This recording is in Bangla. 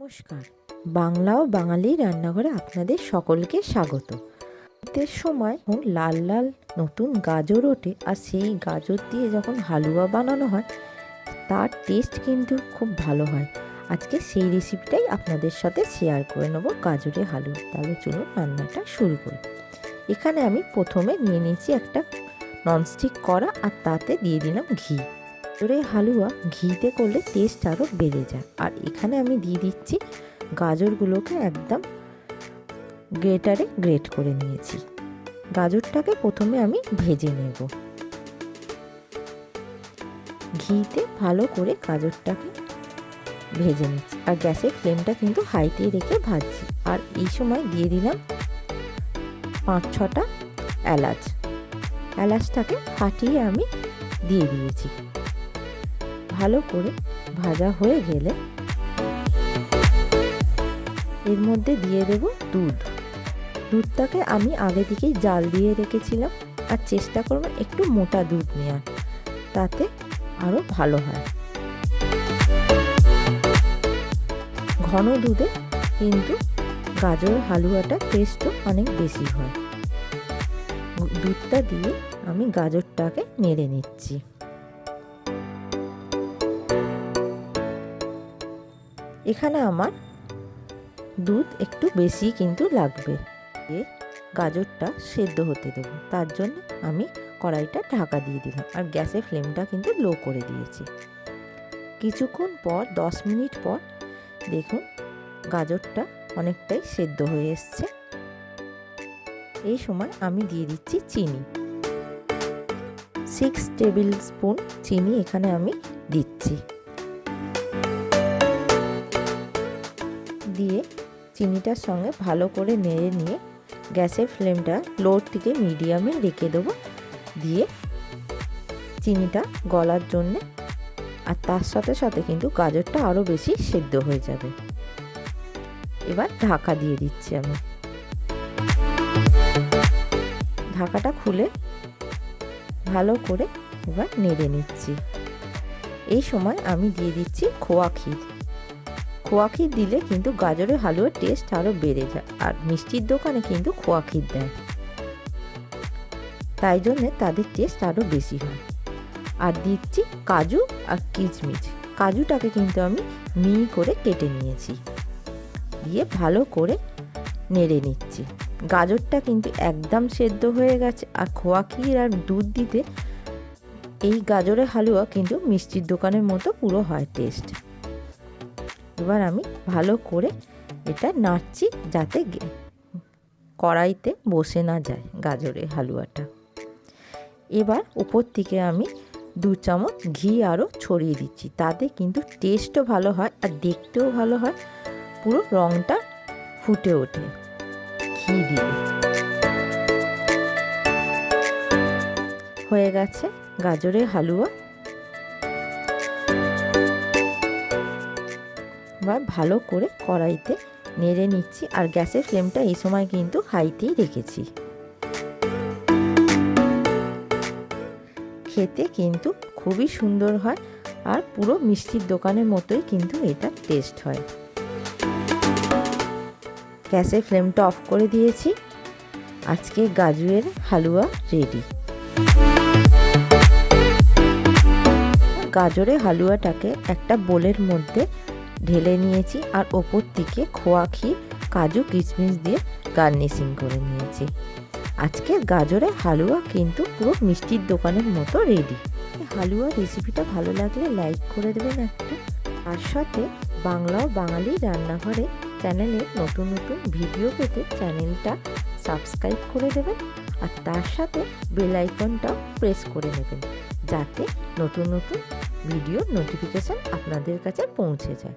নমস্কার। বাংলা ও বাঙালি রান্নাঘরে আপনাদের সকলকে স্বাগত। শীতের সময় লাল লাল নতুন গাজর ওঠে আর সেই গাজর দিয়ে যখন হালুয়া বানানো হয়, তার টেস্ট কিন্তু খুব ভালো হয়। আজকে সেই রেসিপিটাই আপনাদের সাথে শেয়ার করে নেব গাজরের হালুয়া। তাহলে চলুন রান্নাটা শুরু করি। এখানে আমি প্রথমে নিয়ে নিয়েছি একটা ননস্টিক করা আর তাতে দিয়ে দিলাম ঘি। গাজরের হালুয়া ঘিতে করলে টেস্ট আরও বেড়ে যায়। আর এখানে আমি দিয়ে দিচ্ছি গাজরগুলোকে একদম গ্রেটারে গ্রেট করে নিয়েছি। গাজরটাকে প্রথমে আমি ভেজে নেব। ঘিতে ভালো করে গাজরটাকে ভেজে নিচ্ছি। আর গ্যাসের ফ্লেমটা কিন্তু হাইতে রেখে ভাজছি। আর এই সময় দিয়ে দিলাম পাঁচ ছটা এলাচ। এলাচটাকে ফাটিয়ে আমি দিয়ে দিয়েছি। ভালো করে ভাজা হয়ে গেলে এর মধ্যে দিয়ে দেব দুধ। দুধটাকে আমি আগে থেকেই জাল দিয়ে রেখেছিলাম আর চেষ্টা করব একটু মোটা দুধ নেওয়ার তাতে আরও ভালো হয়। ঘন দুধে কিন্তু গাজরের হালুয়াটা টেস্টও অনেক বেশি হয়। দুধটা দিয়ে আমি গাজরটাকে নেড়ে নিচ্ছি। এখানে আমার দুধ একটু বেশি কিন্তু লাগবে। দিয়ে গাজরটা সেদ্ধ হতে দেবো। তার জন্য আমি কড়াইটা ঢাকা দিয়ে দিলাম আর গ্যাসের ফ্লেমটা কিন্তু লো করে দিয়েছি। কিছুক্ষণ পর, দশ মিনিট পর, দেখুন গাজরটা অনেকটাই সেদ্ধ হয়ে এসছে। এই সময় আমি দিয়ে দিচ্ছি চিনি। সিক্স টেবিল স্পুন চিনি এখানে আমি দিচ্ছি। চিনিটার সঙ্গে ভালো করে নেড়ে নিয়ে গ্যাসের ফ্লেমটা লোর থেকে মিডিয়ামে রেখে দেবো। দিয়ে চিনিটা গলার জন্যে আর তার সাথে সাথে কিন্তু গাজরটা আরও বেশি সেদ্ধ হয়ে যাবে। এবার ঢাকা দিয়ে দিচ্ছি আমি। ঢাকাটা খুলে ভালো করে এবার নেড়ে নিচ্ছি। এই সময় আমি দিয়ে দিচ্ছি খোয়া ক্ষীর। খোয়া ক্ষীর দিলে কিন্তু গাজরের হালুয়ার টেস্ট আরও বেড়ে যায়, আর মিষ্টির দোকানে কিন্তু খোয়া ক্ষীর দেয়। তাই জন্যে তাদের টেস্ট আরও বেশি হয়। আর দিচ্ছি কাজু আর কিচমিচ কাজুটাকে কিন্তু আমি মিহি করে কেটে নিয়েছি। দিয়ে ভালো করে নেড়ে নিচ্ছি। গাজরটা কিন্তু একদম সেদ্ধ হয়ে গেছে, আর খোয়া ক্ষীর আর দুধ দিতে এই গাজরের হালুয়া কিন্তু মিষ্টির দোকানের মতো পুরো হয় টেস্ট এবার আমি ভালো করে এটা নাড়ছি যাতে কড়াইতে বসে না যায় গাজরের হালুয়াটা। এবার উপর থেকে আমি দু চামচ ঘি আরও ছড়িয়ে দিচ্ছি। তাতে কিন্তু টেস্টও ভালো হয় আর দেখতেও ভালো হয়। পুরো রঙটা ফুটে ওঠে। ঘি দিয়ে। হয়ে গেছে গাজরের হালুয়া। এবার ভালো করে কড়াইতে নেড়ে নিচ্ছি। আর গ্যাসের ফ্লেমটা এই সময় কিন্তু হাইতেই রেখেছি। খেতে কিন্তু খুবই সুন্দর হয় আর পুরো মিষ্টির দোকানের মতোই কিন্তু এটা টেস্ট হয়। গ্যাসের ফ্লেমটা অফ করে দিয়েছি। আজকে গাজরের হালুয়া রেডি গাজরের হালুয়াটাকে একটা বোলের মধ্যে ঢেলে নিয়েছি আর ওপর থেকে খোয়া কাজু, কিশমিশ দিয়ে গার্নিশিং করে নিয়েছি। আজকে গাজরের হালুয়া কিন্তু পুরো মিষ্টির দোকানের মতো রেডি হালুয়া রেসিপিটা ভালো লাগলে লাইক করে দেবেন একটা। তার সাথে বাংলা ও বাঙালি রান্নাঘরে চ্যানেলে নতুন নতুন ভিডিও পেতে চ্যানেলটা সাবস্ক্রাইব করে দেবেন। আর তার সাথে বেল আইকনটাও প্রেস করে নেবেন। যাতে নতুন নতুন ভিডিওর নোটিফিকেশান আপনাদের কাছে পৌঁছে যায়।